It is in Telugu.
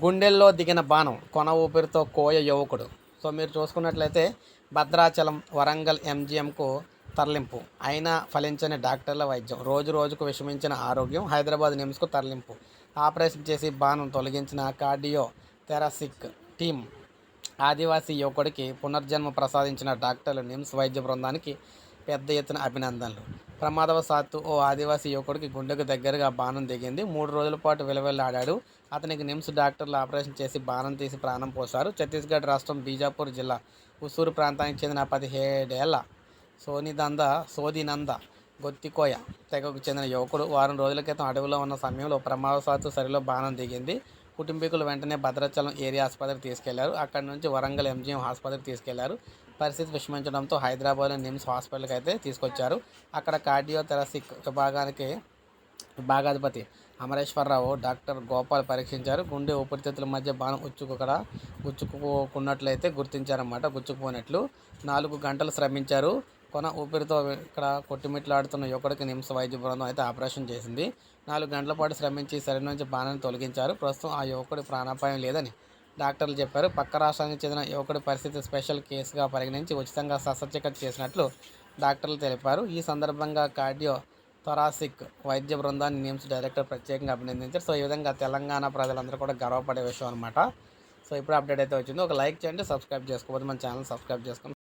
గుండెల్లో దిగిన బాణం కొన ఊపిరితో కోయ యువకుడు. సో మీరు చూసుకున్నట్లయితే భద్రాచలం వరంగల్ ఎంజిఎంకు తరలింపు. అయినా ఫలించని డాక్టర్ల వైద్యం. రోజు రోజుకు విషమించిన ఆరోగ్యం హైదరాబాద్ నిమ్స్కు తరలింపు. ఆపరేషన్ చేసి బాణం తొలగించిన కార్డియో థెరాసిక్ టీం ఆదివాసీ యువకుడికి పునర్జన్మ ప్రసాదించిన డాక్టర్లు నిమ్స్ వైద్య బృందానికి పెద్ద ఎత్తున అభినందనలు. ప్రమాదవశాత్తు ఓ ఆదివాసీ యువకుడికి గుండెకు దగ్గరగా బాణం దిగింది మూడు రోజుల పాటు విలవెల్లాడాడు. అతనికి నిమ్స్ డాక్టర్లు ఆపరేషన్ చేసి బాణం తీసి ప్రాణం పోశారు. ఛత్తీస్గఢ్ రాష్ట్రం బీజాపూర్ జిల్లా ఉసూరు ప్రాంతానికి చెందిన పదిహేడేళ్ళ సోనిదంద సోదినంద గొత్తికోయ తెగకు చెందిన యువకుడు వారం రోజుల క్రితం అడవిలో ఉన్న సమయంలో ప్రమాదవశాత్తు సరిలో బాణం దిగింది కుటుంబీకులు వెంటనే భద్రాచలం ఏరియా ఆసుపత్రికి తీసుకెళ్ళారు. అక్కడి నుంచి వరంగల్ ఎంజీఎం ఆసుపత్రికి తీసుకెళ్ళారు. పరిస్థితి విషమించడంతో హైదరాబాద్లో నిమ్స్ హాస్పిటల్కి అయితే తీసుకొచ్చారు. అక్కడ కార్డియోథెరసిక్ విభాగానికి విభాగాధిపతి అమరేశ్వరరావు డాక్టర్ గోపాల్ పరీక్షించారు. గుండె ఊపిరితిత్తుల మధ్య బాణం ఉచ్చుకుక్కడ గుచ్చుకుపోకున్నట్లయితే గుర్తించారన్నమాట. గుచ్చుకుపోయినట్లు నాలుగు గంటలు శ్రమించారు. కొన ఊపిరితో ఇక్కడ కొట్టిమిట్లాడుతున్న యువకుడికి నిమ్స్ వైద్య బృందం అయితే ఆపరేషన్ చేసింది. నాలుగు గంటల పాటు శ్రమించి శరీరం నుంచి బాణాన్ని తొలగించారు. ప్రస్తుతం ఆ యువకుడి ప్రాణాపాయం లేదని డాక్టర్లు చెప్పారు. పక్క రాష్ట్రానికి చెందిన యువకుడి పరిస్థితి స్పెషల్ కేసుగా పరిగణించి ఉచితంగా శస్త్రచికిత్స చేసినట్లు డాక్టర్లు తెలిపారు. ఈ సందర్భంగా కార్డియో థొరాసిక్ వైద్య బృందాన్ని నిమ్స్ డైరెక్టర్ ప్రత్యేకంగా అభినందించారు. సో ఈ విధంగా తెలంగాణ ప్రజలందరూ కూడా గర్వపడే విషయం అనమాట సో ఇప్పుడు అప్డేట్ అయితే వచ్చింది. ఒక లైక్ చేయండి సబ్స్క్రైబ్ చేసుకోవద్దు మన ఛానల్ సబ్స్క్రైబ్ చేసుకోండి.